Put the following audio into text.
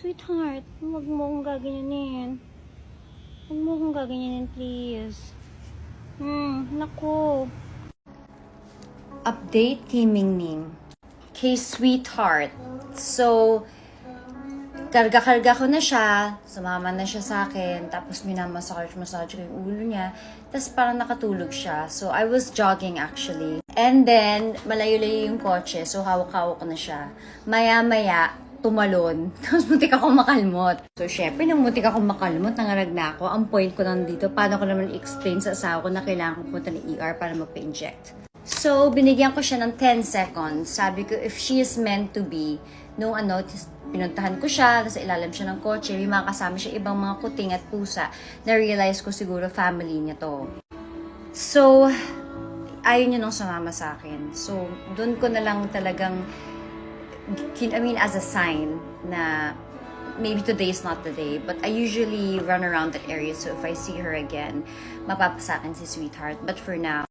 Sweetheart, huwag mo akong gaganyanin. Huwag mo akong gaganyanin, please. Hmm, naku. Update kay Mingming. Kay Sweetheart. So, karga-karga ko na siya, sumama na siya sa akin, tapos minamassage-massage ko yung ulo niya, tapos parang nakatulog siya. So, I was jogging actually. And then, malayo-layo yung kotse, so hawak-hawak ko na siya. Maya-maya, tumalon. Tapos muntik ako makalmot. So, syempre, nung muntik ako makalmot, nangarag na ako. Ang point ko lang dito, paano ko naman i-explain sa asawa ko na kailangan ko pumunta ng ER para magpa-inject. So, binigyan ko siya ng 10 seconds. Sabi ko, if she is meant to be, nung ano, pinuntahan ko siya, nasa ilalim siya ng kotse, may mga kasama siya ibang mga kuting at pusa, na-realize ko siguro family niya to. So, ayaw niya nung sumama sa akin. So, doon ko na lang talagang, I mean, as a sign na maybe today is not the day, but I usually run around that area, so if I see her again, mapapasakin si sweetheart. But for now,